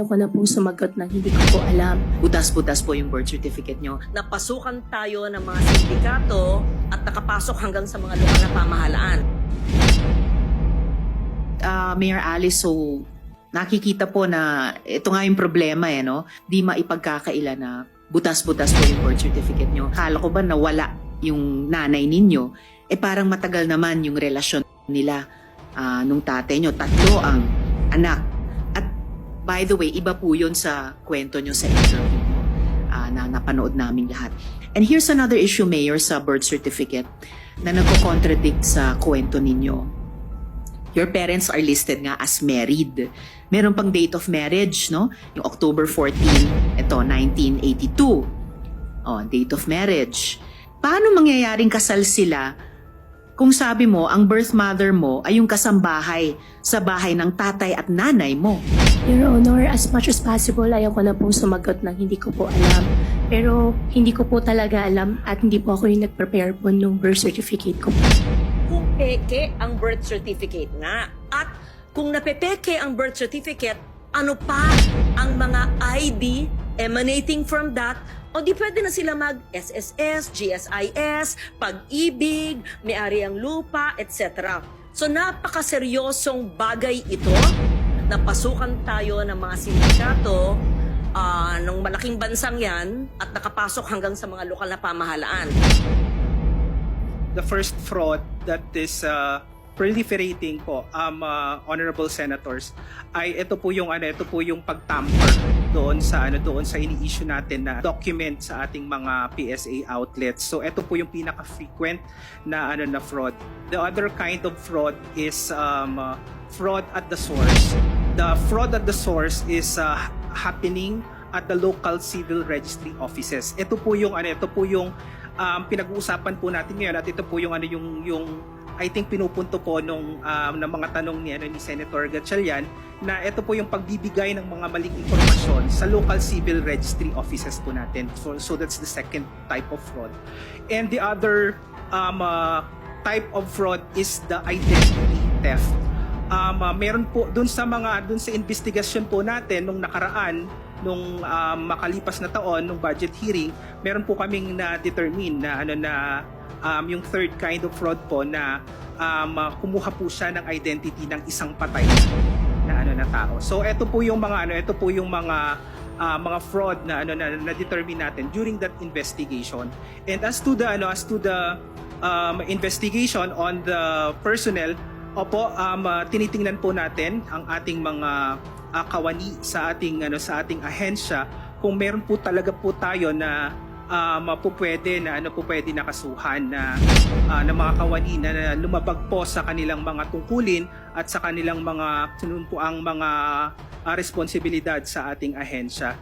Ayoko na po sumagot na hindi ko po alam. Butas-butas po yung birth certificate nyo. napasukan tayo ng mga sindikato at nakapasok hanggang sa mga lokal na pamahalaan. Ah, Mayor Alice, so nakikita po na ito nga yung problema eh, no? Di maipagkakaila na butas-butas po yung birth certificate nyo. Kala ko ba nawala yung nanay ninyo? Eh parang matagal naman yung relasyon nila ah, nung tatay nyo. Tatlo ang anak. By the way, iba po yun sa kwento nyo sa interview ah, na napanood namin lahat. And here's another issue, Mayor, sa birth certificate na nagko-contradict sa kwento ninyo your parents are listed nga as married. Meron pang date of marriage, no? Yung October 14, ito, 1982. Oh, date of marriage. Paano mangyayaring kasal sila kung sabi mo ang birth mother mo ay yung kasambahay sa bahay ng tatay at nanay mo? Your Honor, as much as possible, ayoko na po sumagot na hindi ko po alam. Pero hindi ko po talaga alam at hindi po ako yung nag-prepare po nung birth certificate ko. Kung peke ang birth certificate nga at kung napepeke ang birth certificate, ano pa ang mga ID emanating from that o di pwede na sila mag SSS, GSIS, pag-ibig, may-ari ang lupa, etc. So napakaseryosong bagay ito. Napasukan tayo ng mga sindikato ah, ng malaking bansang yan at nakapasok hanggang sa mga lokal na pamahalaan. the first fraud that is uh, proliferating po um uh, honorable senators ay ito po yung ano ito po yung pagtamper doon sa ano doon sa ini-issue natin na document sa ating mga PSA outlets. So ito po yung pinaka-frequent na ano na fraud. The other kind of fraud is um uh, fraud at the source. The fraud at the source is uh, happening at the local civil registry offices. Ito po yung ano ito po yung um, pinag-uusapan po natin ngayon at ito po yung ano yung yung I think pinupunto po nung um, ng mga tanong ni ano ni Senator Gatchalian na ito po yung pagbibigay ng mga maling impormasyon sa local civil registry offices po natin. So, so that's the second type of fraud. And the other um, uh, type of fraud is the identity theft. Um, uh, meron po dun sa mga dun sa investigasyon po natin nung nakaraan nung um, makalipas na taon nung budget hearing, meron po kaming na-determine na ano na um, yung third kind of fraud po na um, uh, kumuha po siya ng identity ng isang patay na ano na tao. So ito po yung mga ano, ito po yung mga uh, mga fraud na ano na, na determine natin during that investigation. And as to the ano as to the um, investigation on the personnel, opo um, uh, tinitingnan po natin ang ating mga uh, kawani sa ating ano sa ating ahensya kung meron po talaga po tayo na um, po pwede na ano po pwede nakasuhan na uh, ng mga kawani na, na lumabag po sa kanilang mga tungkulin at sa kanilang mga sunod po ang mga uh, responsibilidad sa ating ahensya.